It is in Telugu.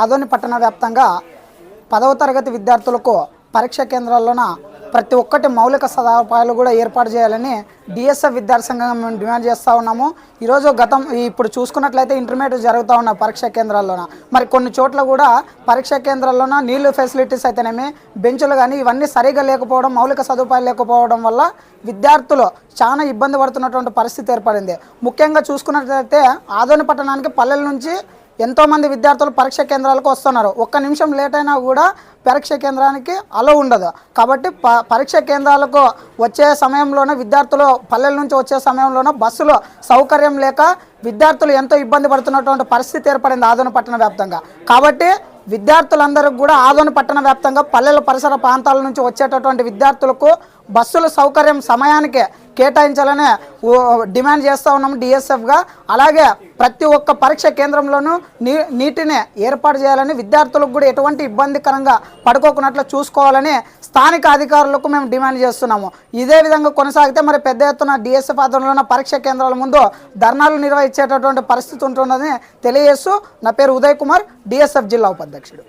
ఆదోని పట్టణ వ్యాప్తంగా పదవ తరగతి విద్యార్థులకు పరీక్ష కేంద్రాల్లోన ప్రతి ఒక్కటి మౌలిక సదుపాయాలు కూడా ఏర్పాటు చేయాలని డిఎస్ఎఫ్ విద్యార్థి సంఘంగా మేము డిమాండ్ చేస్తూ ఉన్నాము. ఈరోజు గతం ఇప్పుడు చూసుకున్నట్లయితే ఇంటర్మీడియట్ జరుగుతూ ఉన్న పరీక్ష కేంద్రాల్లోన. మరి కొన్ని చోట్ల కూడా పరీక్ష కేంద్రాల్లోన నీళ్ళు ఫెసిలిటీస్ అయితేనేమి బెంచులు కానీ ఇవన్నీ సరిగా లేకపోవడం మౌలిక సదుపాయాలు లేకపోవడం వల్ల విద్యార్థులు చాలా ఇబ్బంది పడుతున్నటువంటి పరిస్థితి ఏర్పడింది. ముఖ్యంగా చూసుకున్నట్లయితే ఆదోని పట్టణానికి పల్లెల నుంచి ఎంతోమంది విద్యార్థులు పరీక్ష కేంద్రాలకు వస్తున్నారు. ఒక్క నిమిషం లేట్ అయినా కూడా పరీక్ష కేంద్రానికి అలో ఉండదు. కాబట్టి ప పరీక్ష కేంద్రాలకు వచ్చే సమయంలోనే విద్యార్థులు పల్లెల నుంచి వచ్చే సమయంలోనే బస్సులో సౌకర్యం లేక విద్యార్థులు ఎంతో ఇబ్బంది పడుతున్నటువంటి పరిస్థితి ఏర్పడింది ఆదోని పట్టణ వ్యాప్తంగా. కాబట్టి విద్యార్థులందరికీ కూడా ఆదోని పట్టణ వ్యాప్తంగా పల్లెల పరిసర ప్రాంతాల నుంచి వచ్చేటటువంటి విద్యార్థులకు బస్సుల సౌకర్యం సమయానికే కేటాయించాలని ఓ- డిమాండ్ చేస్తూ ఉన్నాము డిఎస్ఎఫ్గా. అలాగే ప్రతి ఒక్క పరీక్ష కేంద్రంలోనూ నీ నీటిని ఏర్పాటు చేయాలని విద్యార్థులకు కూడా ఎటువంటి ఇబ్బందికరంగా పడుకోకున్నట్లు చూసుకోవాలని స్థానిక అధికారులకు మేము డిమాండ్ చేస్తున్నాము. ఇదే విధంగా కొనసాగితే మరి పెద్ద ఎత్తున డిఎస్ఎఫ్ ఆధ్వర్యంలో ఉన్న పరీక్ష కేంద్రాల ముందు ధర్నాలు నిర్వహించేటటువంటి పరిస్థితి ఉంటుందని తెలియజేస్తూ నా పేరు ఉదయ్ కుమార్ డిఎస్ఎఫ్ జిల్లా ఉపాధ్యక్షుడు.